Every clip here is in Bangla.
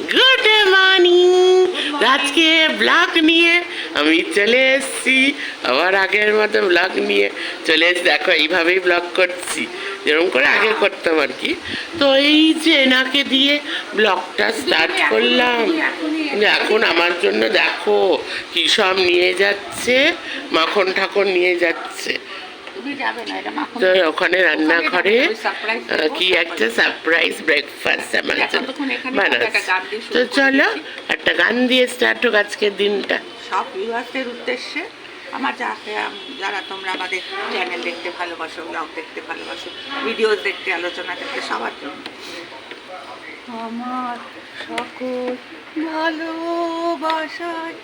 গুড মর্নিং আজকে ব্লগ নিয়ে আমি চলে এসেছি। আবার আগের মতো ব্লগ নিয়ে চলে এসেছি। দেখো, এইভাবেই ব্লগ করছি। যেরকম করে আগে করতাম আর কি। তো এই যে এনাকে দিয়ে ব্লগটা স্টার্ট করলাম। এখন আমার জন্য দেখো, কী সব নিয়ে যাচ্ছে মাখন ঠাকুর নিয়ে যাচ্ছে। তো ওখানে রান্নাঘরে কি একটা সারপ্রাইজ ব্রেকফাস্ট আমার জন্য। বানাচ্ছে। তো চলো একটা গান দিয়ে স্টার্ট হোক আজকের দিনটা। সব ভিউয়ার্সদের উদ্দেশ্যে আমার যাকে যারা তোমরা আমাদের চ্যানেল দেখতে ভালোবাসো ব্লগ দেখতে ভালোবাসো ভিডিও দেখতে আলোচনা দেখতে সবার জন্য। আমার সকল ভালোবাসায়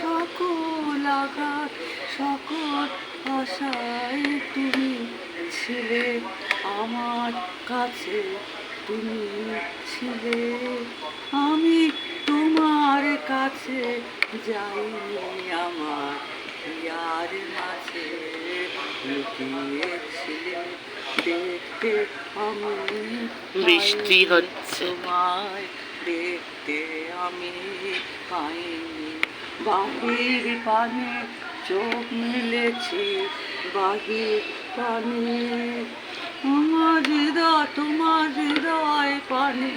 সকল আঘাত সকল আশায় তুমি ছিলে আমার কাছে তুমি ছিলে। আমি তোমার কাছে যাইনি আমার ইয়ার মাঝে লুকিয়েছিলে। দেখতে আমি বৃষ্টি হচ্ছে। তোমায়। দেখতে আমি পাইনি। বাহির পানে চোখ মিলেছি, বাহির পানে। আমার হৃদয়, তোমার হৃদয় পানে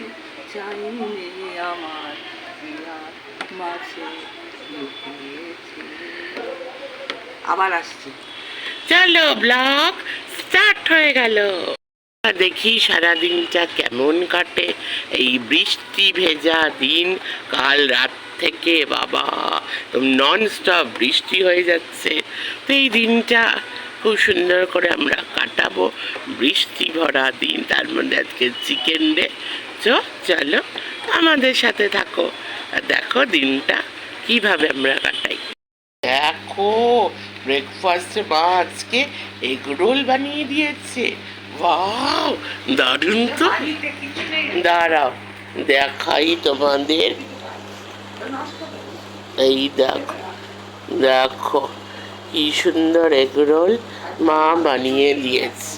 চাইনি আমার মাঝে আবার আসছি। চলো ব্লগ স্টার্ট হয়ে গেল। দেখি সারা দিনটা কেমন কাটে। এই বৃষ্টি ভেজা দিন, কাল রাত থেকে বাবা নন স্টপ বৃষ্টি হয়ে যাচ্ছে। তো এই দিনটা খুব সুন্দর করে আমরা কাটাবো, বৃষ্টি ভরা দিন। তার মধ্যে আজকে চিকেন ডে চলো আমাদের সাথে থাকো। দেখো দিনটা কীভাবে আমরা কাটাই। দেখো ব্রেকফাস্টে মা আজকে এগ রোল বানিয়ে দিয়েছে। ওয়াও দারুণ তো। দাঁড়াও, দেখাই তোমাদের। এই দেখো দেখো, কি সুন্দর এগ রোল মা বানিয়ে দিয়েছে।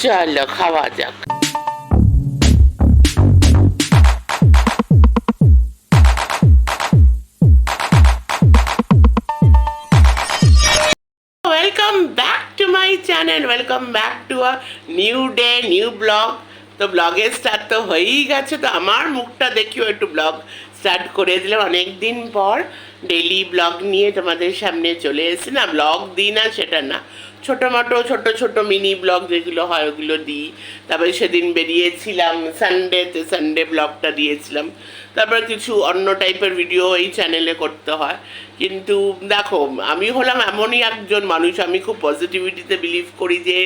চলো, খাওয়া যাক। Welcome back my channel welcome back to a new day new blog তো ব্লগের স্টার্ট তো হয়েই গেছে। তো আমার মুখটা দেখিও, একটু ব্লগ স্টার্ট করে দিলাম। অনেক দিন পর ডেলি ব্লগ নিয়ে তোমাদের সামনে চলে এসেছি না ব্লগ দিই না, সেটা না। ছোটো মোটো ছোটো ছোটো মিনি ব্লগ যেগুলো হয়, ওগুলো দিই। তারপরে সেদিন বেরিয়েছিলাম সানডেতে সানডে ব্লগটা দিয়েছিলাম। তারপর কিছু অন্য টাইপের ভিডিও এই চ্যানেলে করতে হয়। কিন্তু দেখো, আমি হলাম এমনই একজন মানুষ, আমি খুব পজিটিভিটিতে বিলিভ করি যে,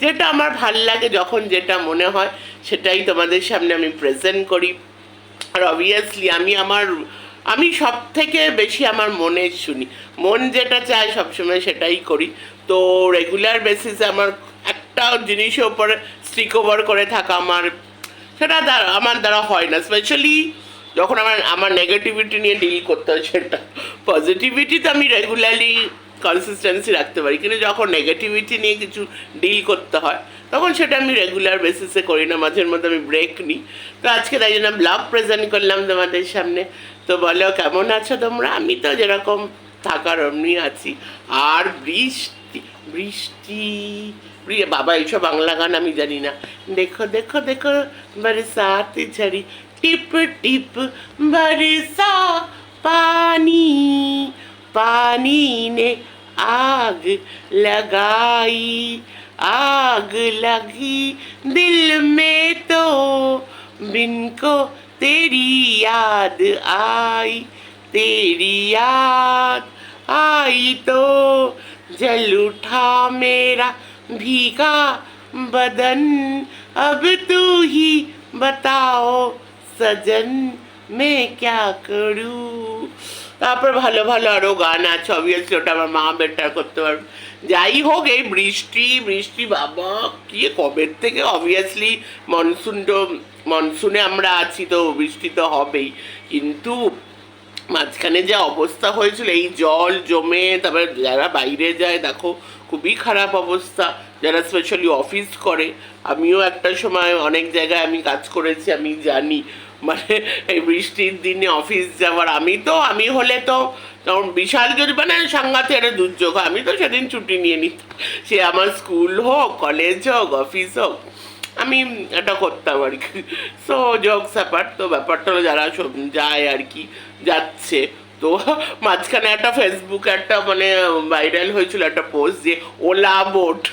যেটা আমার ভালো লাগে যখন যেটা মনে হয়, সেটাই তোমাদের সামনে আমি প্রেজেন্ট করি। আর অবভিয়াসলি আমি আমার, আমি সব থেকে বেশি আমার মনের শুনি। মন যেটা চায় সবসময় সেটাই করি। তো রেগুলার বেসিসে আমার একটা জিনিসের উপরে স্টিক ওভার করে থাকা আমার, সেটা দ্বারা, আমার দ্বারা হয় না। স্পেশালি যখন আমার আমার নেগেটিভিটি নিয়ে ডিল করতে হয়, সেটা পজিটিভিটি তো আমি রেগুলারলি কনসিস্টেন্সি রাখতে পারি। কিন্তু যখন নেগেটিভিটি নিয়ে কিছু ডিল করতে হয়, তখন সেটা আমি রেগুলার বেসিসে করি না। মাঝের মধ্যে আমি ব্রেক নিই তো আজকে তাই জন্য ব্লগ প্রেজেন্ট করলাম তোমাদের সামনে। তো বলো, কেমন আছো তোমরা? আমি তো যেরকম থাকার অমনি আছি। আর বৃষ্টি বৃষ্টি প্রিয় বাবা এইসব বাংলা গান আমি জানি না দেখো দেখো দেখো বরসাত ঝরি টিপ টিপ बरसा पानी पानी ने आग लगाई आग लगी दिल में तो बिन को तेरी याद आई तेरी याद आई तो जल उठा मेरा भीगा बदन अब तू ही बताओ সজন মে ক্যা করু তারপর ভালো ভালো আরও গান আছে অবভিয়াসলি ওটা আমার মা বেটার করতে পারবে যাই হোক এই বৃষ্টি বৃষ্টি বাবা কি কবের থেকে অবভিয়াসলি মনসুন তো মনসুনে আমরা আছি তো বৃষ্টি তো হবেই কিন্তু মাঝখানে যে অবস্থা হয়েছিল, এই জল জমে, তারপরে যারা বাইরে যায়, দেখো খুবই খারাপ অবস্থা। যারা স্পেশালি অফিস করে, আমিও একটা সময় অনেক জায়গায় আমি কাজ করেছি, আমি জানি। মানে এই বৃষ্টির দিনে অফিস যাওয়ার, আমি তো, আমি হলে তো তখন বিশাল যদি মানে সাংঘাতে একটা দুর্যোগ আমি তো সেদিন ছুটি নিয়ে নিতাম। সে আমার স্কুল হোক কলেজ হোক অফিস হোক। আমি এটা করতাম আর কি। সো জোকস ব্যাপার তো ব্যাপারটা হলো যারা সব যায় আর কি, যাচ্ছে, তো মাঝখানে একটা ফেসবুকে একটা মানে ভাইরাল হয়েছিল একটা পোস্ট যে, ওলা বোট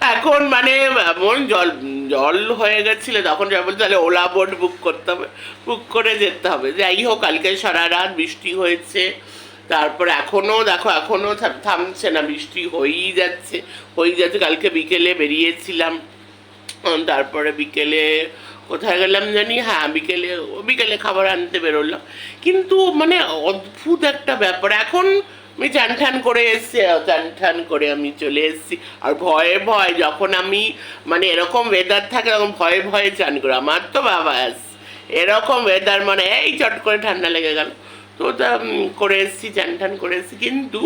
এখন মানে এমন জল জল হয়ে গেছিল, তখন যা বলছে, তাহলে ওলা বোট বুক করতে হবে বুক করে যেতে হবে। যাই হোক, কালকে সারা রাত বৃষ্টি হয়েছে, তারপর এখনও দেখো এখনও থাম- থামছে না, বৃষ্টি হয়েই যাচ্ছে হয়েই যাচ্ছে, কালকে বিকেলে বেরিয়েছিলাম। তারপরে বিকেলে কোথায় গেলাম জানি? হ্যাঁ বিকেলে বিকেলে খাবার আনতে বেরোলাম। কিন্তু মানে অদ্ভুত একটা ব্যাপার। এখন আমি চান ঠান করে এসছি চান ঠান করে আমি চলে এসেছি। আর ভয়ে ভয় যখন আমি মানে এরকম ওয়েদার থাকে, তখন ভয়ে ভয়ে চান করে। আমার তো বাবা এরকম ওয়েদার মানে এই চট করে ঠান্ডা লেগে গেল। তো করে এসেছি, চান টান করে এসেছি। কিন্তু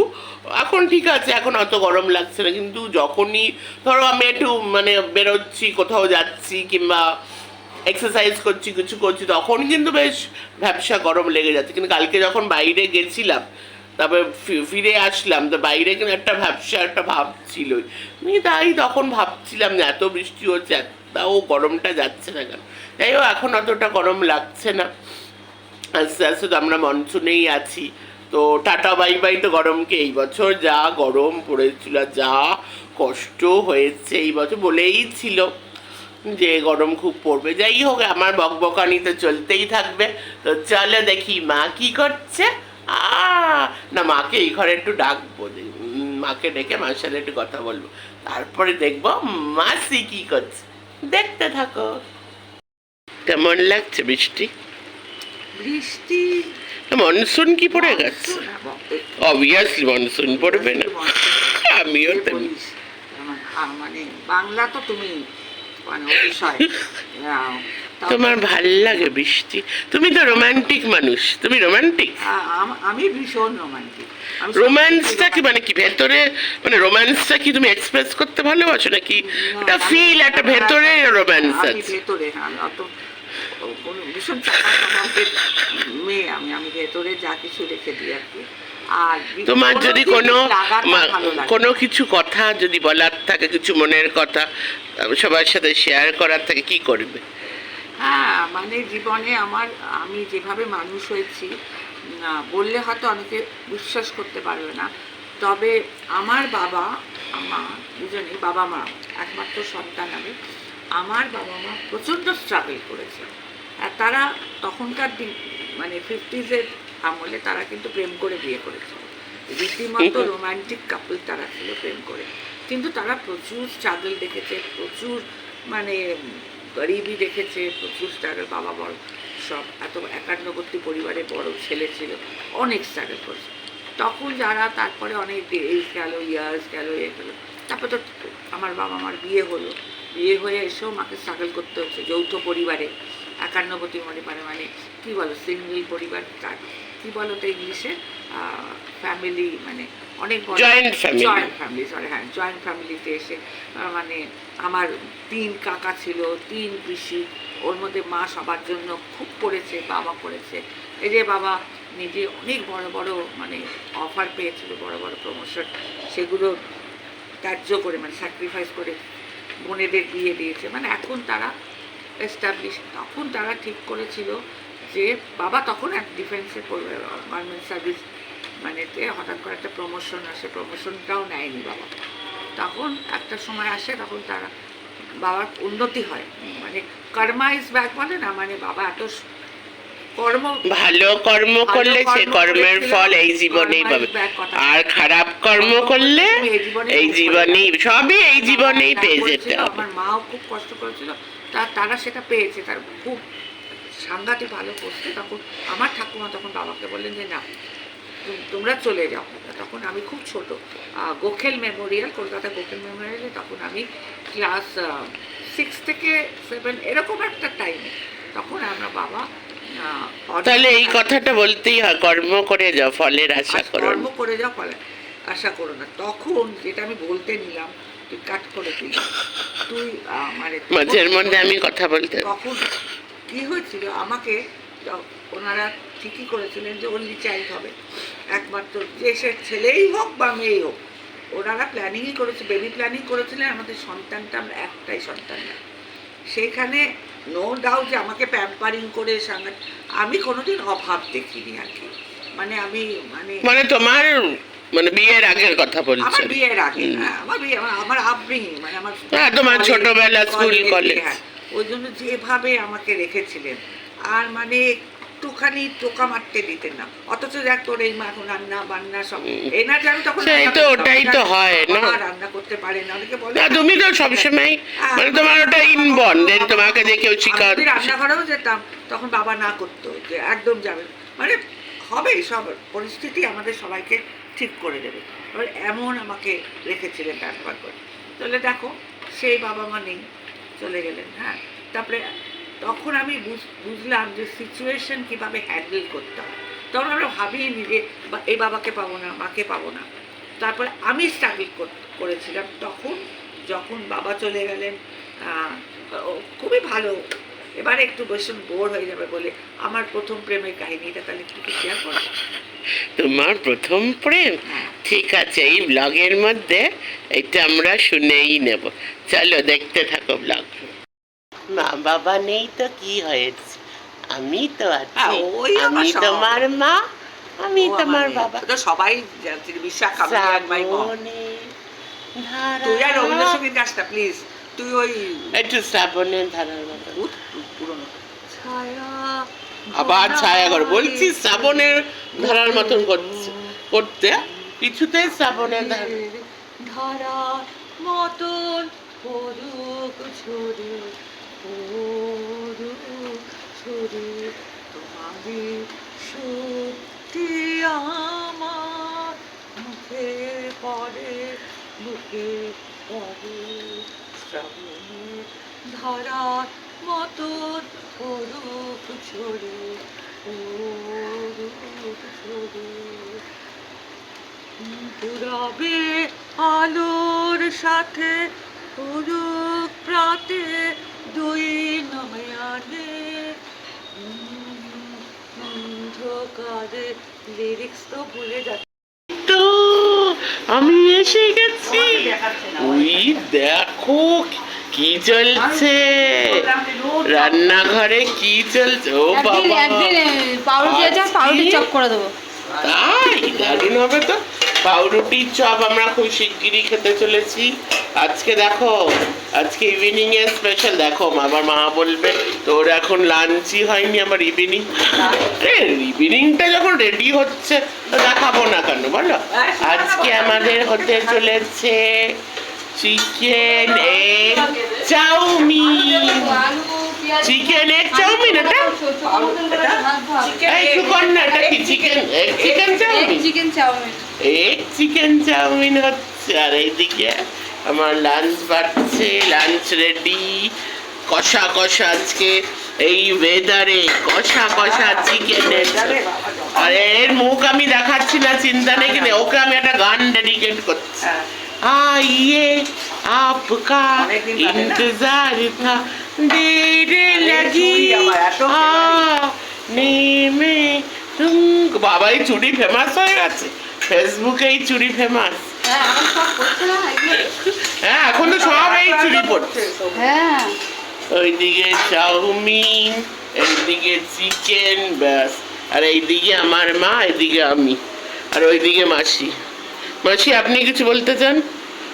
এখন ঠিক আছে, এখন অত গরম লাগছে না। কিন্তু যখনই ধরো আমি একটু মানে বেরোচ্ছি, কোথাও যাচ্ছি, কিংবা এক্সারসাইজ করছি, কিছু করছি, তখন কিন্তু বেশ ব্যবসা গরম লেগে যাচ্ছে। কিন্তু কালকে যখন বাইরে গেছিলাম, তারপরে ফিরে আসলাম, তো বাইরে কিন্তু একটা ব্যবসা একটা ভাব ছিল আমি তাই তখন ভাবছিলাম যে এত বৃষ্টি হচ্ছে তাও গরমটা যাচ্ছে না কেন? যাই হোক, এখন অতটা গরম লাগছে না। আস্তে আস্তে তো আমরা মনসুনেই আছি। তো টাটা, বাই বাই তো গরমকে এই বছর যা গরম পড়েছিল, যা কষ্ট হয়েছে এই বছর বলেই ছিল যে গরম খুব পড়বে। যাই হোক, আমার বকবকানি তো চলতেই থাকবে। তো চলে দেখি মা কি করছে। আ না, মাকে এই ঘরে একটু ডাকবো। মাকে ডেকে মার সাথে একটু কথা বলব। তারপরে দেখব মাসি কি করছে। দেখতে থাকো। কেমন লাগছে বৃষ্টি? বৃষ্টি। মনসুন কি পড়ে গেছে? অবভিয়াসলি মনসুন পড়বে না। আমিও তেমনি। আ- মানে বাংলা তো তুমি মানে তোমার ভালো লাগে বৃষ্টি? তুমি তো রোমান্টিক মানুষ। তুমি রোমান্টিক আমি ভীষণ রোমান্টিক রোম্যান্সটা কি মানে কি? ভেতরে মানে রোম্যান্সটা কি তুমি এক্সপ্রেস করতে ভালোবাসো নাকি? একটা ফিল একটা ভেতরে রোম্যান্স আমি আছে। ভেতরে হ্যাঁ, কোনো ভীষণ চাপা স্বভাবের মেয়ে আমি আমি ভেতরে যা কিছু রেখে দিই আর কি। তোমার যদি কোনো কোনো কিছু কথা যদি বলার থাকে কিছু মনের কথা সবার সাথে শেয়ার করার থাকে কি করবে? হ্যাঁ মানে জীবনে আমার আমি যেভাবে মানুষ হয়েছি বললে হয়তো অনেকে বিশ্বাস করতে পারবে না। তবে আমার বাবা মা দুজনেই বাবা মা একমাত্র সন্তান আমি। আমার বাবা মা প্রচণ্ড স্ট্রাগল করেছে। আর তারা তখনকার দিন মানে ফিফটিজের আমলে তারা কিন্তু প্রেম করে বিয়ে করেছে। রীতিমতো রোমান্টিক কাপল তারা ছিল প্রেম করে। কিন্তু তারা প্রচুর স্ট্রাগল দেখেছে প্রচুর মানে গরিবই দেখেছে প্রচুর স্ট্রাগল বাবা বড় সব এত একান্নবর্তী পরিবারের বড় ছেলে ছিল অনেক স্ট্রাগল করেছে। তখন যারা তারপরে অনেক ডেজ গেল ইয়ার্স গেল এ গেলো তারপর তো আমার বাবা মার বিয়ে হলো। বিয়ে হয়ে এসেও মাকে স্ট্রাগল করতে হচ্ছে যৌথ পরিবারে। একান্নবর্তী পরিবারে মানে কী বলো সিঙ্গল পরিবার তার কী বলো তো ইংলিশে? ফ্যামিলি মানে অনেক বড় জয়েন্ট ফ্যামিলি সরি হ্যাঁ জয়েন্ট ফ্যামিলিতে এসে মানে আমার তিন কাকা ছিল তিন পিসি ওর মধ্যে মা সবার জন্য খুব করেছে বাবা করেছে এই যে বাবা নিজে অনেক বড় বড় মানে অফার পেয়েছিল বড় বড় প্রমোশন সেগুলো ত্যায্য করে মানে স্যাক্রিফাইস করে বোনেদের বিয়ে দিয়েছে। মানে এখন তারা এস্টাবলিশ তখন তারা ঠিক করেছিল যে বাবা তখন এক ডিফেন্সে গভর্নমেন্ট সার্ভিস মানে হঠাৎ করে একটা প্রমোশন আসে প্রমোশনটাও নেয়নি বাবা। তখন একটা সময় আসে তখন তারা বাবার উন্নতি হয়। মানে কর্মা ইজ ব্যাক বলে না মানে বাবা এত কর্ম ভালো কর্ম করলে সে কর্মের ফল এই জীবনেই পাবে। আর খারাপ কর্ম করলে এই জীবনেই সবই এই জীবনেই পেয়ে যেতে আমার মাও খুব কষ্ট করেছিল। তা তারা সেটা পেয়েছে তার খুব সাংঘাতিক ভালো করছে। তখন আমার ঠাকুমা তখন বাবাকে বললেন যে না তুম- তোমরা চলে যাও। তখন আমি খুব ছোট গোখেল মেমোরিয়াল কলকাতা গোখেল মেমোরিয়ালে তখন আমি ক্লাস সিক্স থেকে সেভেন এরকম একটা টাইমে তখন আমরা বাবা তাহলে এই কথাটা বলতেই হয় কর্ম করে যাও ফলের আশা করো। কর্ম করে যাও ফলে আশা করো না। তখন যেটা আমি বলতে নিলাম তুই কাট করে দিলি। তুই আহ, মানে মাঝের মধ্যে আমি কথা বলতে তখন কি হয়েছিল আমাকে ওনারা ঠিকই করেছিলেন যে অনলি চাইল্ড হবে। একমাত্র যে সে ছেলেই হোক বা মেয়েই হোক ওনারা প্ল্যানিংই করেছে বেবি প্ল্যানিং করেছিলেন আমাদের সন্তানটা আমরা একটাই সন্তান না। সেখানে নো ডাউট যে আমাকে প্যাম্পারিং করে সাংঘাত আমি কোনোদিন অভাব দেখিনি আর কি। মানে আমি মানে মানে তোমার মানে বিয়ের আগের কথা আমার বিয়ের আগে হ্যাঁ, আমার বিয়ে আমার- মানে আমার হ্যাঁ, তোমার কলেজ- ছোটবেলা, স্কুল, কলেজে, কলেজ। হ্যাঁ, ওই জন্য যেভাবে আমাকে রেখেছিলেন আর মানে একটুখানি টোকা মারতে দিতেন না অথচ দেখ তোর এই মা এখন রান্না বান্না সব না আমি তখন সেই রান্না তো, করতাম, ওটাই তো হয়, না? বাবা রান্না করতে পারে না অনেকে বলে না তুমি তো সবসময় মানে তোমার ওটা ইনবন যে তোমাকে যে কেউ শিখা আমি যদি রান্নাঘরেও যেতাম তখন বাবা না করতো যে একদম যাবে মানে হবে সব পরিস্থিতি আমাদের সবাইকে ঠিক করে দেবে। এবার এমন আমাকে রেখেছিলেন ট্রান্সফার করে। তাহলে দেখো, সেই বাবা মা নেই, চলে গেলেন হ্যাঁ। তারপরে তখন আমি বুঝ- বুঝলাম যে সিচুয়েশন কীভাবে হ্যান্ডেল করতে হয়। তখন আমরা ভাবিনি যে এই বাবাকে পাবো না, মাকে পাবো না। তারপরে আমি স্ট্রাগল করেছিলাম। তখন যখন বাবা চলে গেলেন খুবই ভালো এবারে একটু বেশি বোর হয়ে যাবে বলে আমার প্রথম প্রেমের কাহিনীটা তাহলে একটু শেয়ার করো। তোমার প্রথম প্রেম? হ্যাঁ। ঠিক আছে এই ব্লগের মধ্যে এটা আমরা শুনেই নেব। চলো দেখতে থাকো ব্লগ মা বাবা নেই তো কি হয়েছে? আমি তো আছি। হ্যাঁ, আমি তোমার মা আমি তোমার বাবা। তো সবাই বিশ্বাস মাই তুই আর রবীন্দ্রসঙ্গীত গাছ না প্লিজ তুই ওই একটু শ্রাবণের ধারার মতো পুরনো। ছায়া। আবার ছায়া ঘর। বলছি শ্রাবণের ধারার মতন করছে করতে। কিছুতেই শ্রাবণের ধারা ধারা মতন পরুক ছড়ে পরুক ছড়ে তোমারই সত্যি আমার মুখে পড়ে বুকে পড়ে শ্রাবণের ধারা মতন পরুক ছড়ে পরুক ছড়ে। পুরবে আলোর সাথে পুরুক প্রাতে দুই নয়ানে অন্ধকারে লিরিক্স তো ভুলে যাচ্ছে। তো আমি এসে গেছি। ওই দেখো কি চলছে? রান্নাঘরে কি চলছে? ও বাবা। একদিন পাউরুটি আছে পাউরুটি চপ করে দেবো। তাই? দারুণ হবে তো। পাউরুটির চপ আমরা খুব শিগগিরই খেতে চলেছি। আজকে দেখো আজকে ইভিনিং এর স্পেশাল দেখো আমার মা বলবে তোর এখন লাঞ্চই হয়নি আমার ইভিনিং ইভিনিংটা যখন রেডি হচ্ছে তো দেখাবো না কেন বলো? আজকে আমাদের হতে চলেছে chicken egg chow mein. Chicken egg chow mein এটা? এই সুকন্যা এটা কি chicken? Egg chicken chow mein? Chicken chow mein. Egg chicken chow mein হচ্ছে। আর এইদিকে আমার লাঞ্চ বাড়ছে লাঞ্চ রেডি কষা কষা আজকে এই ওয়েদারে কষা কষা চিকেনের। আর এর মুখ আমি দেখাচ্ছি না চিন্তা নেই কিন্তু ওকে আমি একটা গান ডেডিকেট করছি। হ্যাঁ। आइए आपका অনেকদিন বাদে না? इंतजार था देर लगी চুড়ি আমার এত ফেভারিট। आने में तुम বাবা এই চুড়ি ফেমাস হয়ে গেছে ফেসবুকে এই চুড়ি ফেমাস হ্যাঁ এখন সব করছে না এগুলো হ্যাঁ এখন তো সব এই চুড়ি পড়ছে হ্যাঁ ওইদিকে চাউমিন এইদিকে চিকেন ব্যাস আর এইদিকে আমার মা এদিকে আমি আর ওইদিকে মাসি মাসি, আপনি কিছু বলতে চান?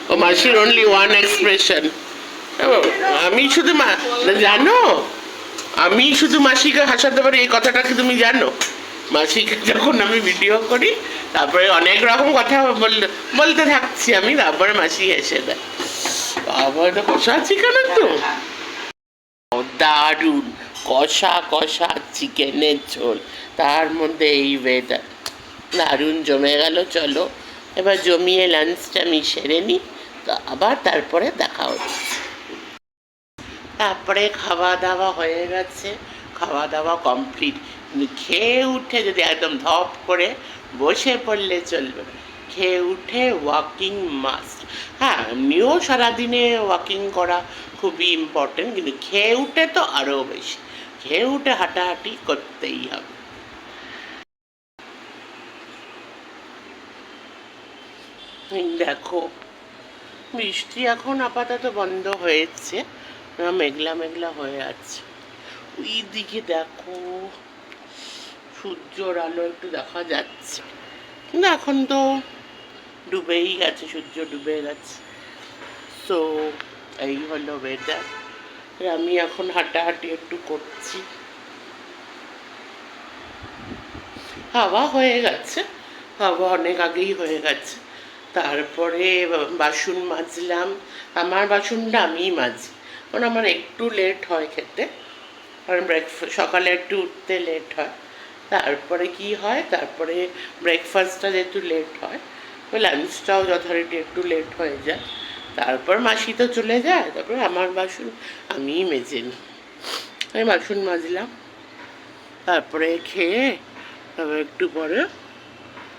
ও মাসির অনলি ওয়ান এক্সপ্রেশন আমি শুধু মা- জানো? আমি শুধু মাসিকে হাসাতে পারি, এই কথাটা কি তুমি জানো? মাসিকে যখন আমি ভিডিও করি, তারপরে অনেক রকম কথা বলতে বলতে থাকছি আমি, তারপরে মাসি এসে দেয়। এটা কষা চিকেন ও দারুণ, কষা কষা চিকেনের ঝোল, তার মধ্যে এই ওয়েদার দারুণ জমে গেল, চলো। এবার জমিয়ে লাঞ্চটা আমি সেরে নিই, তো আবার তারপরে দেখা হচ্ছে তারপরে খাওয়া দাওয়া হয়ে গেছে খাওয়া দাওয়া কমপ্লিট খেয়ে উঠে যদি একদম ধপ করে বসে পড়লে চলবে খেয়ে উঠে ওয়াকিং মাস্ট হ্যাঁ এমনিও সারাদিনে ওয়াকিং করা খুবই ইম্পর্টেন্ট কিন্তু খেয়ে উঠে তো আরও বেশি। খেয়ে উঠে হাঁটাহাঁটি করতেই হবে। দেখো, বৃষ্টি এখন আপাতত বন্ধ হয়েছে মেঘলা মেঘলা হয়ে আছে। ওই দিকে দেখো, সূর্যর আলো একটু দেখা যাচ্ছে। কিন্তু এখন তো ডুবেই গেছে, সূর্য ডুবে গেছে। সো এই হলো ওয়েদার আমি এখন হাঁটাহাঁটি একটু করছি। হাওয়া হয়ে গেছে, হাওয়া অনেক আগেই হয়ে গেছে। তারপরে বাসন মাজলাম। আমার বাসনটা আমিই মাজি। কারণ আমার একটু লেট হয় খেতে। কারণ ব্রেকফাস্ট সকালে একটু উঠতে লেট হয়। তারপরে কি হয়? তারপরে ব্রেকফাস্টটা যেহেতু লেট হয় তো লাঞ্চটাও যথারীতি একটু লেট হয়ে যায়। তারপর মাসি তো চলে যায়, তারপরে আমার বাসন আমিই মেজে নিই। আমি বাসন মাজলাম। তারপরে খেয়ে, তারপর একটু পরে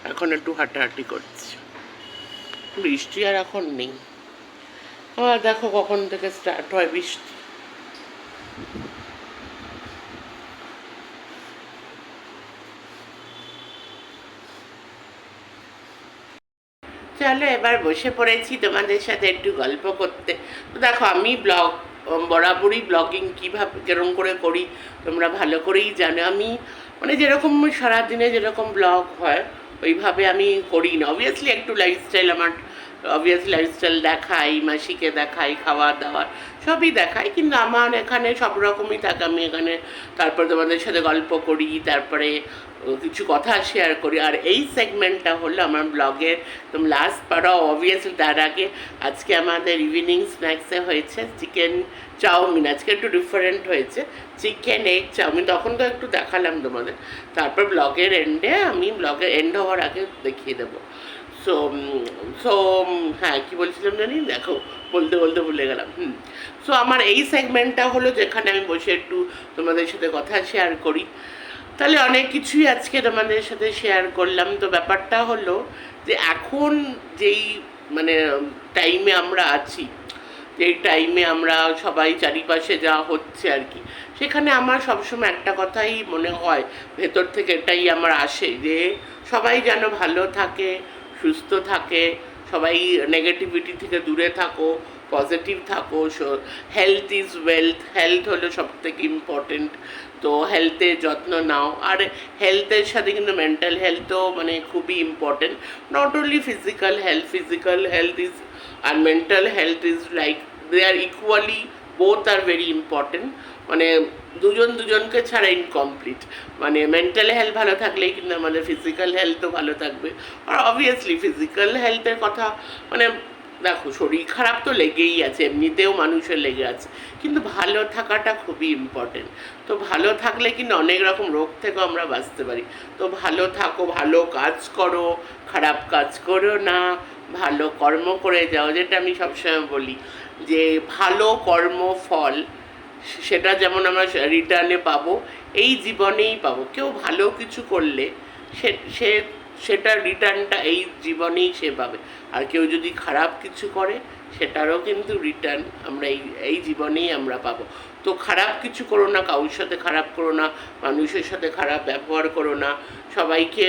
এখন একটু হাঁটাহাঁটি করছি। বৃষ্টি আর এখন নেই। আবার দেখো কখন থেকে স্টার্ট হয় বৃষ্টি। চলো এবার বসে পড়েছি তোমাদের সাথে একটু গল্প করতে। তো দেখো আমি ব্লগ বরাবরই ব্লগিং কীভাবে যেরকম করে করি, তোমরা ভালো করেই জানো। আমি মানে যেরকম সারাদিনে যেরকম ব্লগ হয় ওইভাবে আমি করি না অবভিয়াসলি একটু লাইফস্টাইল আমার অবভিয়াসলি লাইফস্টাইল দেখাই, মাসিকে দেখাই খাওয়া দাওয়া সবই দেখাই, কিন্তু আমার এখানে সব রকমই থাকে। আমি এখানে তারপর তোমাদের সাথে গল্প করি, তারপরে কিছু কথা শেয়ার করি। আর এই সেগমেন্টটা হলো আমার ব্লগের তো লাস্ট পারা অবভিয়াসলি তার আগে আজকে আমাদের ইভিনিং স্ন্যাক্সে হয়েছে চিকেন চাউমিন, আজকে একটু ডিফারেন্ট হয়েছে। চিকেন এগ চাউমিন, তখন তো একটু দেখালাম তোমাদের। তারপর ব্লগের এন্ডে আমি ব্লগের এন্ড হওয়ার আগে দেখিয়ে দেবো। সো সো হ্যাঁ কী বলছিলাম জানি? দেখো, বলতে বলতে ভুলে গেলাম। হুম। সো আমার এই সেগমেন্টটা হলো যেখানে আমি বসে একটু তোমাদের সাথে কথা শেয়ার করি। তাহলে অনেক কিছুই আজকে তোমাদের সাথে শেয়ার করলাম। তো ব্যাপারটা হলো যে এখন যেই মানে টাইমে আমরা আছি যেই টাইমে আমরা সবাই চারিপাশে যা হচ্ছে আর কি। সেখানে আমার সবসময় একটা কথাই মনে হয়, ভেতর থেকে এটাই আমার আসে যে সবাই যেন ভালো থাকে, সুস্থ থাকে, সবাই নেগেটিভিটি থেকে দূরে থাকো পজিটিভ থাকো হেলথ ইজ ওয়েলথ হেলথ হলো সব থেকে ইম্পর্টেন্ট তো হেলথের যত্ন নাও। আর হেলথের সাথে কিন্তু মেন্টাল হেলথও মানে খুবই important not only physical health physical health is R mental health is like they are equally both are very important মানে দুজন দুজনকে ছাড়া ইনকমপ্লিট মানে মেন্টাল হেলথ ভালো থাকলেই কিন্তু আমাদের ফিজিক্যাল হেলথও ভালো থাকবে। আর অবভিয়াসলি ফিজিক্যাল হেলথের কথা মানে দেখো, শরীর খারাপ তো লেগেই আছে, এমনিতেও মানুষের লেগে আছে। কিন্তু ভালো থাকাটা খুবই ইম্পর্টেন্ট তো ভালো থাকলে কিন্তু অনেক রকম রোগ থেকেও আমরা বাঁচতে পারি। তো ভালো থাকো, ভালো কাজ করো, খারাপ কাজ করো না ভালো কর্ম করে যাও, যেটা আমি সবসময় বলি, যে ভালো কর্ম ফল, সেটা যেমন আমরা রিটার্নে পাবো, এই জীবনেই পাবো। কেউ ভালো কিছু করলে সে সে সেটার রিটার্নটা এই জীবনেই সে পাবে। আর কেউ যদি খারাপ কিছু করে, সেটারও কিন্তু রিটার্ন আমরা এই এই জীবনেই আমরা পাবো। তো খারাপ কিছু করো না, কারোর সাথে খারাপ করো না, মানুষের সাথে খারাপ ব্যবহার করো না, সবাইকে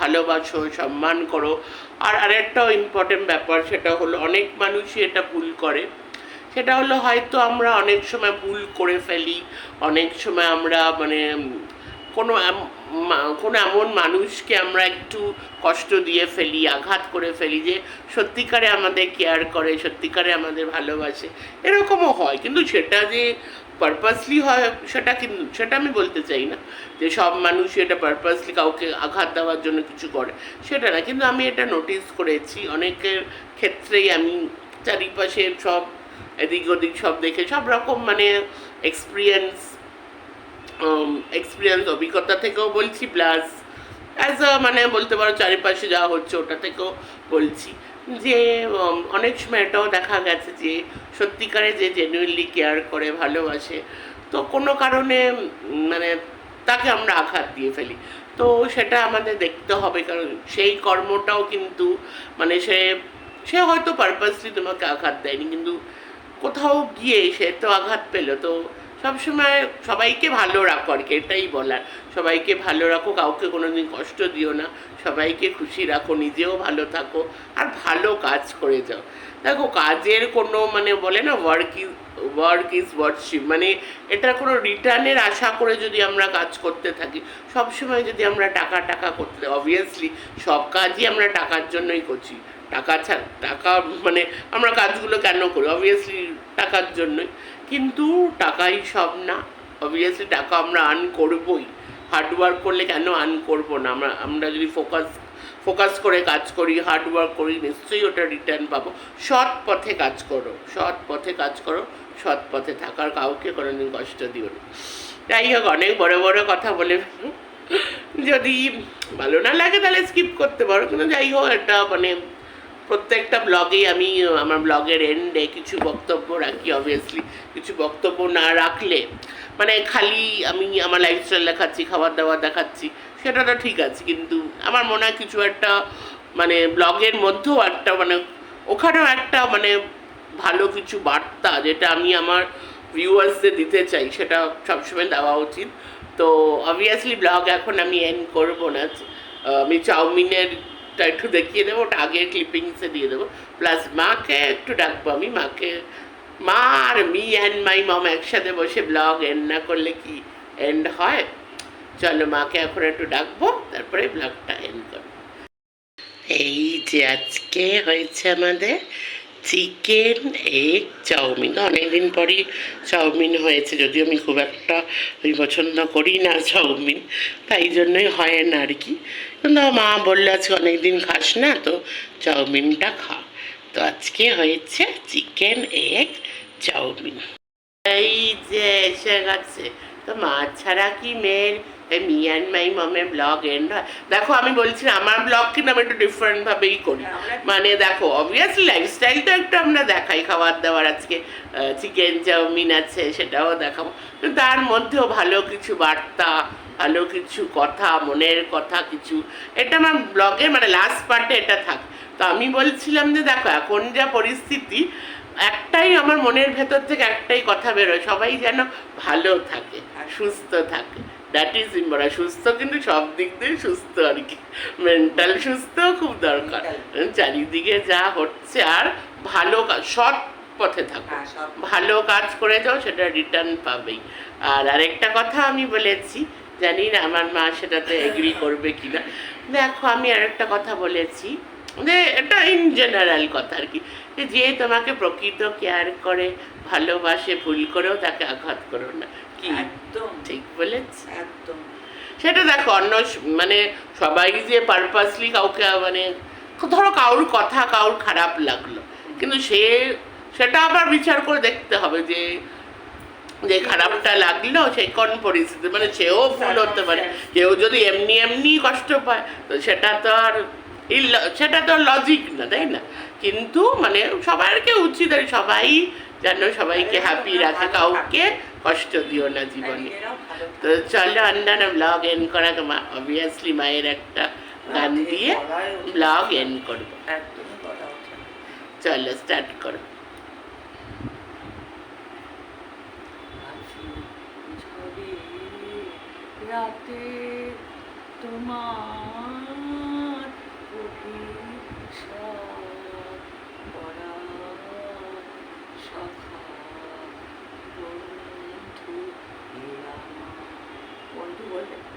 ভালোবাসো, সম্মান করো আর আরেকটাও ইম্পর্টেন্ট ব্যাপার, সেটা হলো অনেক মানুষই এটা ভুল করে। সেটা হলো হয়তো আমরা অনেক সময় ভুল করে ফেলি, অনেক সময় আমরা মানে কোনো কোনো এমন মানুষকে আমরা একটু কষ্ট দিয়ে ফেলি, আঘাত করে ফেলি যে সত্যিকারে আমাদের কেয়ার করে, সত্যিকারে আমাদের ভালোবাসে। এরকমও হয়। কিন্তু সেটা যে পারপাসলি হয়, সেটা কিন্তু সেটা আমি বলতে চাই না, যে সব মানুষই এটা পারপাসলি কাউকে আঘাত দেওয়ার জন্য কিছু করে, সেটা না। কিন্তু আমি এটা নোটিস করেছি, অনেকের ক্ষেত্রেই আমি চারিপাশের সব এদিক ওদিক সব দেখে, সব রকম মানে এক্সপিরিয়েন্স এক্সপিরিয়েন্স অভিজ্ঞতা থেকেও বলছি প্লাস অ্যাজ মানে বলতে পারো চারিপাশে যা হচ্ছে ওটা থেকেও বলছি। যে অনেক সময় এটাও দেখা গেছে যে, সত্যিকারে যে জেনুইনলি কেয়ার করে, ভালোবাসে, তো কোনো কারণে মানে তাকে আমরা আঘাত দিয়ে ফেলি। তো সেটা আমাদের দেখতে হবে, কারণ সেই কর্মটাও কিন্তু মানে সে সে হয়তো পারপাসলি তোমাকে আঘাত দেয়নি, কিন্তু কোথাও গিয়ে সে তো আঘাত পেল। তো সবসময় সবাইকে ভালো রাখো আর কি, এটাই বলার। সবাইকে ভালো রাখো, কাউকে কোনোদিন কষ্ট দিও না। সবাইকে খুশি রাখো, নিজেও ভালো থাকো আর ভালো কাজ করে যাও। দেখো, কাজের কোনো মানে বলে না work is work is worship মানে এটা কোনো রিটার্নের আশা করে যদি আমরা কাজ করতে থাকি, সবসময় যদি আমরা টাকা টাকা করতে অবভিয়াসলি সব কাজই আমরা টাকার জন্যই করছি। টাকা ছাড়া, টাকা মানে আমরা কাজগুলো কেন করি? অবভিয়াসলি টাকার জন্যই। কিন্তু টাকাই সব না অবভিয়াসলি টাকা আমরা আর্ন করবই। হার্ডওয়ার্ক করলে কেন আর্ন করব না? আমরা আমরা যদি ফোকাস ফোকাস করে কাজ করি হার্ডওয়ার্ক করি, নিশ্চয়ই ওটা রিটার্ন পাবো। সৎ পথে কাজ করো, সৎ পথে কাজ করো, সৎ পথে থাকার কাউকে কোনোদিন কষ্ট দিও না। যাই হোক, অনেক বড় বড় কথা বলে যদি ভালো না লাগে তাহলে স্কিপ করতে পারো, কিন্তু যাই হোক, একটা মানে প্রত্যেকটা ব্লগেই আমি আমার ব্লগের এন্ডে কিছু বক্তব্য রাখি অবভিয়াসলি কিছু বক্তব্য না রাখলে মানে খালি আমি আমার লাইফস্টাইল দেখাচ্ছি খাবার দাবার দেখাচ্ছি, সেটা তো ঠিক আছে। কিন্তু আমার মনে হয় কিছু একটা মানে ব্লগের মধ্যেও একটা মানে ওখানেও একটা মানে ভালো কিছু বার্তা যেটা আমি আমার ভিউয়ার্সদের দিতে চাই, সেটা সবসময় দেওয়া উচিত। তো অবভিয়াসলি ব্লগ এখন আমি এন্ড করব না। আমি চাউমিনেরটা একটু দেখিয়ে দেবো, ওটা আগের ক্লিপিংসে দিয়ে দেবো। প্লাস মাকে একটু ডাকবো আমি, মাকে, মা আর মি অ্যান্ড মাই মম একসাথে বসে ব্লগ এন্ড না করলে কি এন্ড হয়? চলো মাকে এখন একটু ডাকবো, তারপরে ব্লগটা এন্ড করব। এই যে আজকে হয়েছে আমাদের চিকেন এগ চাউমিন। অনেকদিন পরই চাউমিন হয়েছে, যদিও আমি খুব একটা আমি পছন্দ করি না চাউমিন, তাই জন্যই হয় না আর কি। কিন্তু মা বললে আজকে অনেকদিন খাস না, তো চাউমিনটা খা। তো আজকে হয়েছে চিকেন এগ চাউমিন। এই যে, এসে গেছে। তো মা ছাড়া কি মেয়ের মি অ্যান্ড মাই মমের ব্লগ এন্ড হয়। দেখো আমি বলছি আমার ব্লগ কিন্তু আমি একটু ডিফারেন্ট ভাবেই করি। মানে দেখো অবভিয়াসলি লাইফস্টাইল তো একটু আমরা দেখাই খাবার দাবার আজকে চিকেন চাউমিন আছে সেটাও দেখাবো। তার মধ্যেও ভালো কিছু বার্তা ভালো কিছু কথা মনের কথা কিছু। এটা আমার ব্লগের মানে লাস্ট পার্টে এটা থাক। তো আমি বলছিলাম যে দেখো এখন যা পরিস্থিতি একটাই আমার মনের ভেতর থেকে একটাই কথা বেরোয় সবাই যেন ভালো থাকে সুস্থ থাকে। দ্যাট ইজ ইম্পর্টেন্ট সুস্থ কিন্তু সব দিক দিয়ে সুস্থ আর কি। মেন্টাল সুস্থ খুব দরকার। চারিদিকে যা হচ্ছে আর ভালো কাজ সৎ পথে থাকো। হ্যাঁ। ভালো কাজ করে যাও সেটা রিটার্ন পাবেই। আর আরেকটা কথা আমি বলেছি জানি না আমার মা সেটাতে এগ্রি করবে কি না দেখো আমি আরেকটা কথা বলেছি যে এটা ইন জেনারেল কথা আর কি। যে তোমাকে প্রকৃত কেয়ার করে ভালোবাসে ভুল করেও তাকে আঘাত করো না। কি? একদম। ঠিক বলেছি। একদম। সেটা দেখো অন্য মানে সবাই যে পারপাসলি কাউকে মানে ধরো কারোর কথা কারোর খারাপ লাগল কিন্তু সে সেটা আবার বিচার করে দেখতে হবে যে যে খারাপটা লাগল সে কোন পরিস্থিতি মানে সেও ভুল হতে পারে। কেউ যদি এমনি এমনি কষ্ট পায় তো সেটা তো আর সেটা তো লজিক না তাই না? কিন্তু মানে সবাইকে উচিত আর সবাই যেন সবাইকে হ্যাপি রাখে কাউকে কষ্ট দিও না জীবনে। তো চলো অন্যান্য ব্লগ এন্ড করা অবভিয়াসলি মায়ের একটা গান দিয়ে ব্লগ এন্ড করব। চলো স্টার্ট করো। রাতে তোমার অভিশাপ পরা সখা বন্ধু এ আমার। বন্ধু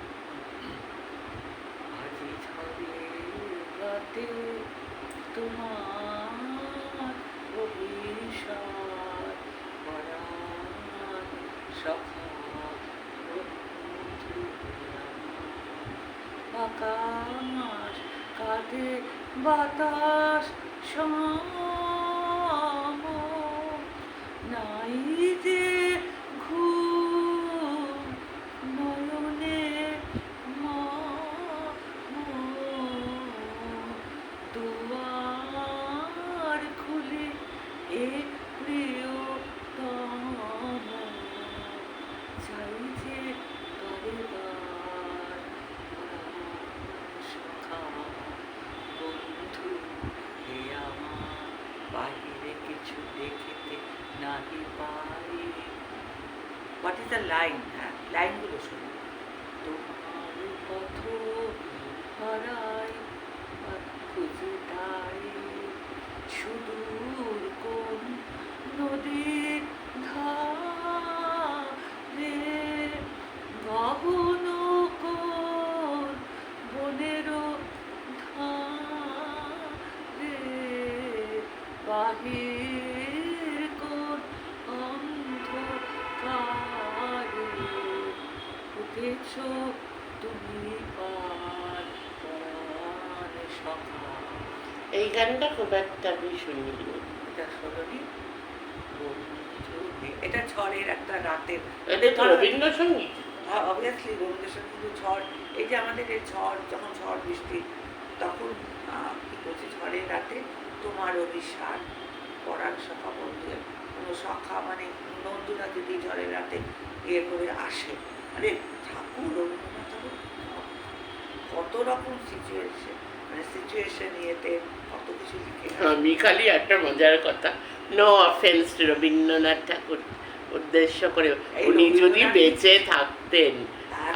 নাহি পারি হোয়াট ইজ দ্য লাইন হ্যাঁ লাইনগুলো শুনি তোমার পথ হারাই খুঁজে তাই সুদূর কোন নদীর ধারে গহন কোন এই গানটা খুব একটা আমি শুনিনি। এটা শোনি এটা ঝড়ের একটা রাতের। এটা তো রবীন্দ্রসঙ্গীত। অবভিয়াসলি রবীন্দ্রসঙ্গীত ঝড় এই যে আমাদের এই ঝড় যখন ঝড় বৃষ্টি তখন কি করছে ঝড়ের রাতে তোমার অভিশাপ পরাণ সখা বন্ধু কোনো সখা মানে বন্ধুরা যদি ঝড়ের রাতে ইয়ে করে আসে মানে ঠাকুর রবীন্দ্রনাথ ঠাকুর কত রকম সিচুয়েশন মানে সিচুয়েশন ইয়েতে আমি খালি একটা মজার কথা। No offence Rabindranath Tagore. উদ্দেশ্য করে উনি যদি বেঁচে থাকতেন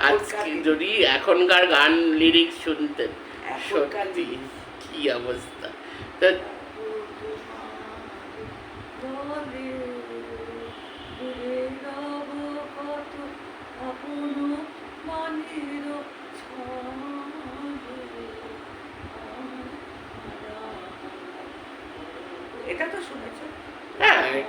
আজকে যদি এখনকার গান লিরিক্স শুনতেন সত্যি কি অবস্থা। তো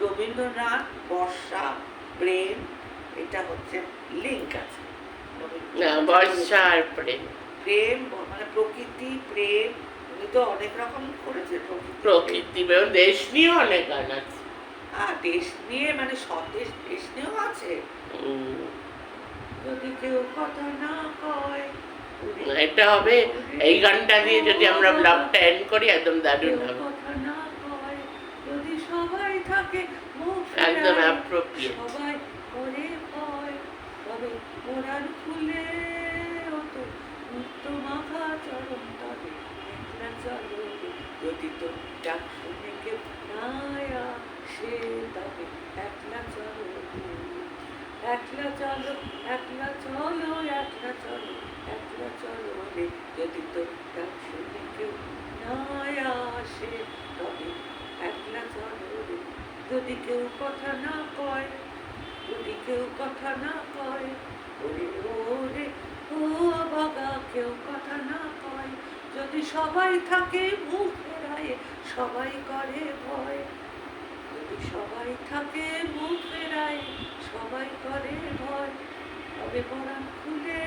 রবীন্দ্রনাথ বর্ষা প্রেম এটা হচ্ছে লিঙ্ক আছে। না বর্ষার প্রেম। প্রেম মানে প্রকৃতি প্রেম উনি তো অনেক রকম করেছে প্রকৃতি দেশ নিয়ে অনেক গান আছে। হ্যাঁ দেশ নিয়ে মানে স্বদেশ দেশ নিয়েও আছে। যদি কেউ কথা না কয় এটা হবে এই গানটা দিয়ে যদি আমরা ব্লগটা এন্ড করি একদম দারুণ হবে কথা না কয়, যদি সবাই থাকে মুখ একদম appropriate. সবাই করে ভয় তবে কোরআন খুলে অত মুক্ত মাখা চরণ তবে একলা চলো যদি তো ডাক শুনে কেউ না সে তবে একলা চলো একলা চলো একলা চলো একলা চলো একলা চলো রে যদি তো ডাক শুনে কেউ না আসে তবে একলা চলো রে যদি কেউ কথা না কয়, যদি কেউ কথা না কয়, ওরে ওরে, ও বাবা, কেউ কথা না কয়। যদি সবাই থাকে মুখ ফেরায় সবাই করে ভয়। যদি সবাই থাকে মুখ ফেরায় সবাই করে ভয়। তবে পরাণ খুলে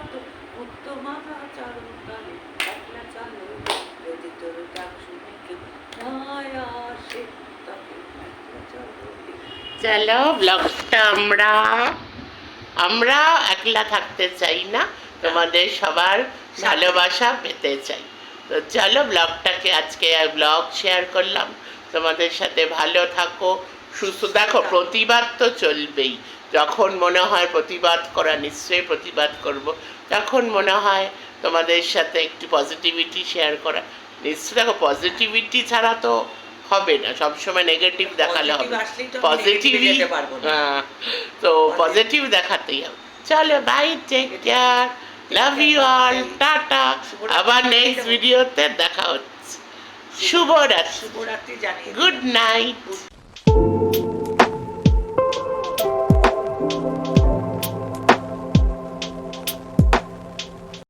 অত মুক্ত মাথা চারণ কালে একলা চালো যদি তোর ডাক শুনে কেউ না আসে তবে একলা চলো রে। চলো ব্লগটা আমরা আমরা একলা থাকতে চাই না, তোমাদের সবার ভালোবাসা পেতে চাই। তো চলো ব্লগটাকে আজকে ব্লগ শেয়ার করলাম। তোমাদের সাথে ভালো থাকো, সুস্থ দেখো প্রতিবাদ তো চলবেই। যখন মনে হয় প্রতিবাদ করা, নিশ্চয়ই প্রতিবাদ করব। তখন মনে হয় তোমাদের সাথে একটু পজিটিভিটি শেয়ার করা, নিশ্চয়ই দেখো পজিটিভিটি ছাড়া তো হবে না সবসময় নেগেটিভ দেখালে হবে পজিটিভই তো পজিটিভ। হ্যাঁ তো পজিটিভ দেখাতেই হবে। চলো bye take care love you all tata. আবার নেক্সট ভিডিওতে দেখা হচ্ছে। শুভরাত্রি। শুভরাত্রি জানিয়ে গুড নাইট